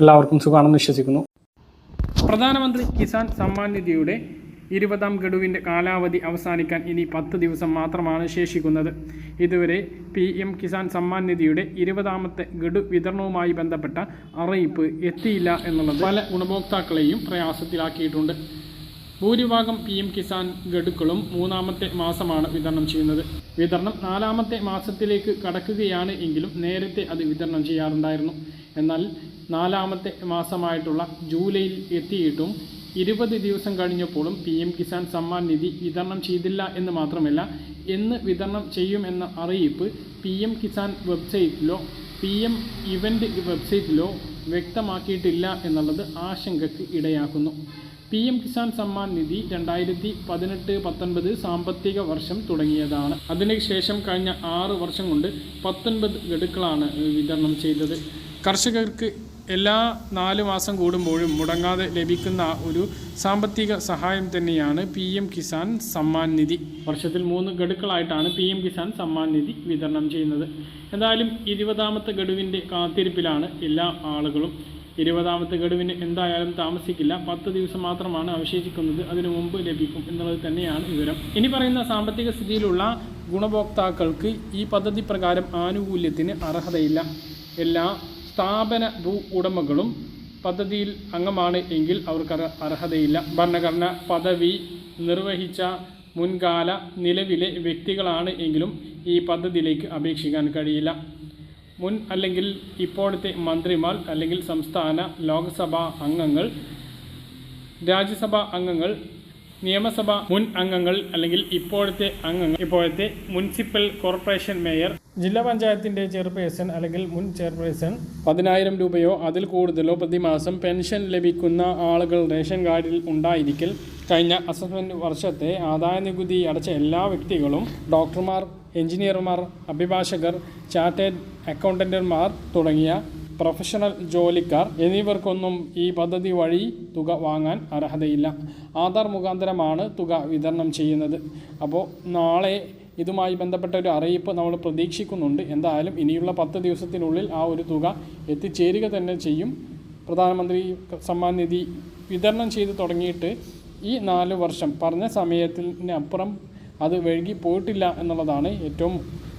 എല്ലാവർക്കും സുഖമാണെന്ന് വിശ്വസിക്കുന്നു. പ്രധാനമന്ത്രി കിസാൻ സമ്മാൻ നിധിയുടെ ഇരുപതാം ഗഡുവിന്റെ കാലാവധി അവസാനിക്കാൻ ഇനി പത്ത് ദിവസം മാത്രമാണ് ശേഷിക്കുന്നത്. ഇതുവരെ പി എം കിസാൻ സമ്മാൻ നിധിയുടെ ഇരുപതാമത്തെ ഗഡു വിതരണവുമായി ബന്ധപ്പെട്ട അറിയിപ്പ് എത്തിയില്ല എന്നുള്ളത് പല ഗുണഭോക്താക്കളെയും പ്രയാസത്തിലാക്കിയിട്ടുണ്ട്. ഭൂരിഭാഗം പി എം കിസാൻ ഗഡുക്കളും മൂന്നാമത്തെ മാസമാണ് വിതരണം ചെയ്യുന്നത്. വിതരണം നാലാമത്തെ മാസത്തിലേക്ക് കടക്കുകയാണ് എങ്കിലും നേരത്തെ അത് വിതരണം ചെയ്യാറുണ്ടായിരുന്നു. എന്നാൽ നാലാമത്തെ മാസമായിട്ടുള്ള ജൂലൈയിൽ എത്തിയിട്ടും ഇരുപത് ദിവസം കഴിഞ്ഞപ്പോഴും പി എം കിസാൻ സമ്മാൻ നിധി വിതരണം ചെയ്തില്ല എന്ന് മാത്രമല്ല എന്ന് വിതരണം ചെയ്യുമെന്ന അറിയിപ്പ് പി എം കിസാൻ വെബ്സൈറ്റിലോ പി എം ഇവന്റ് വെബ്സൈറ്റിലോ വ്യക്തമാക്കിയിട്ടില്ല എന്നുള്ളത് ആശങ്കയ്ക്ക് ഇടയാക്കുന്നു. പി എം കിസാൻ സമ്മാൻ നിധി രണ്ടായിരത്തി പതിനെട്ട് പത്തൊൻപത് സാമ്പത്തിക വർഷം തുടങ്ങിയതാണ്. അതിനുശേഷം കഴിഞ്ഞ ആറ് വർഷം കൊണ്ട് പത്തൊൻപത് ഗഡുക്കളാണ് വിതരണം ചെയ്തത്. കർഷകർക്ക് എല്ലാ നാല് മാസം കൂടുമ്പോഴും മുടങ്ങാതെ ലഭിക്കുന്ന ഒരു സാമ്പത്തിക സഹായം തന്നെയാണ് പി എം കിസാൻ സമ്മാൻ നിധി. വർഷത്തിൽ മൂന്ന് ഗഡുക്കളായിട്ടാണ് പി എം കിസാൻ സമ്മാൻ നിധി വിതരണം ചെയ്യുന്നത്. എന്തായാലും ഇരുപതാമത്തെ ഗഡുവിന്റെ കാത്തിരിപ്പിലാണ് എല്ലാ ആളുകളും ഇരുപതാമത്തെ ഗഡുവിന് എന്തായാലും താമസിക്കില്ല. പത്ത് ദിവസം മാത്രമാണ് അവശേഷിക്കുന്നത്. അതിനു മുമ്പ് ലഭിക്കും എന്നുള്ളത് തന്നെയാണ് വിവരം. ഇനി പറയുന്ന സാമ്പത്തിക സ്ഥിതിയിലുള്ള ഗുണഭോക്താക്കൾക്ക് ഈ പദ്ധതി പ്രകാരം ആനുകൂല്യത്തിന് അർഹതയില്ല. എല്ലാ സ്ഥാപന ഭൂ ഉടമകളും പദ്ധതിയിൽ അംഗമാണ് എങ്കിൽ അവർക്ക് അർഹതയില്ല. ഭരണഘടന പദവി നിർവഹിച്ച മുൻകാല നിലവിലെ വ്യക്തികളാണ് എങ്കിലും ഈ പദ്ധതിയിലേക്ക് അപേക്ഷിക്കാൻ കഴിയില്ല. മുൻ അല്ലെങ്കിൽ ഇപ്പോഴത്തെ മന്ത്രിമാർ അല്ലെങ്കിൽ സംസ്ഥാന ലോക്സഭാ അംഗങ്ങൾ രാജ്യസഭാ അംഗങ്ങൾ നിയമസഭ മുൻ അംഗങ്ങൾ അല്ലെങ്കിൽ ഇപ്പോഴത്തെ അംഗങ്ങൾ ഇപ്പോഴത്തെ മുനിസിപ്പൽ കോർപ്പറേഷൻ മേയർ ജില്ലാ പഞ്ചായത്തിന്റെ ചെയർപേഴ്സൺ അല്ലെങ്കിൽ മുൻ ചെയർപേഴ്സൺ. പതിനായിരം രൂപയോ അതിൽ കൂടുതലോ പ്രതിമാസം പെൻഷൻ ലഭിക്കുന്ന ആളുകൾ റേഷൻ കാർഡിൽ ഉണ്ടായിരിക്കൽ. കഴിഞ്ഞ അസസ്മെന്റ് വർഷത്തെ ആദായ നികുതി അടച്ച എല്ലാ വ്യക്തികളും ഡോക്ടർമാർ എഞ്ചിനീയർമാർ അഭിഭാഷകർ ചാർട്ടേഡ് അക്കൗണ്ടന്റുമാർ തുടങ്ങിയ പ്രൊഫഷണൽ ജോലിക്കാർ എന്നിവർക്കൊന്നും ഈ പദ്ധതി വഴി തുക വാങ്ങാൻ അർഹതയില്ല. ആധാർ മുഖാന്തരമാണ് തുക വിതരണം ചെയ്യുന്നത്. അപ്പോൾ നാളെ ഇതുമായി ബന്ധപ്പെട്ട ഒരു അറിയിപ്പ് നമ്മൾ പ്രതീക്ഷിക്കുന്നുണ്ട്. എന്തായാലും ഇനിയുള്ള പത്ത് ദിവസത്തിനുള്ളിൽ ആ ഒരു തുക എത്തിച്ചേരുക തന്നെ ചെയ്യും. പ്രധാനമന്ത്രി സമ്മാൻ നിധി വിതരണം ചെയ്ത് തുടങ്ങിയിട്ട് ഈ നാല് വർഷം പറഞ്ഞ സമയത്തിനപ്പുറം അത് വഴുകി പോയിട്ടില്ല എന്നുള്ളതാണ് ഏറ്റവും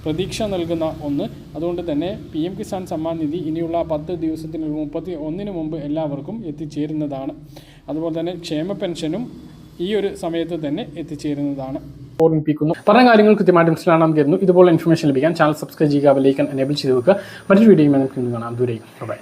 പ്രതീക്ഷ നൽകുന്ന ഒന്ന്. അതുകൊണ്ട് തന്നെ പി എം കിസാൻ സമ്മാൻ നിധി ഇനിയുള്ള പത്ത് ദിവസത്തിന് മുപ്പത്തി ഒന്നിന് മുമ്പ് എല്ലാവർക്കും എത്തിച്ചേരുന്നതാണ്. അതുപോലെ തന്നെ ക്ഷേമ പെൻഷനും ഈ ഒരു സമയത്ത് തന്നെ എത്തിച്ചേരുന്നതാണ്. ഓർമ്മിപ്പിക്കുന്നു. പറഞ്ഞ കാര്യങ്ങൾ കൃത്യമായിട്ട് മനസ്സിലാണെന്ന് കരുതുന്നു. ഇതുപോലെ ഇൻഫർമേഷൻ ലഭിക്കാൻ ചാനൽ സബ്സ്ക്രൈബ് ചെയ്യുക ലൈക്കൻ എനേബിൾ ചെയ്ത് വെക്കുക. മറ്റൊരു വീഡിയോയുമായി നമുക്ക് ഇന്ന് കാണാം. ദൂരെയും ബൈ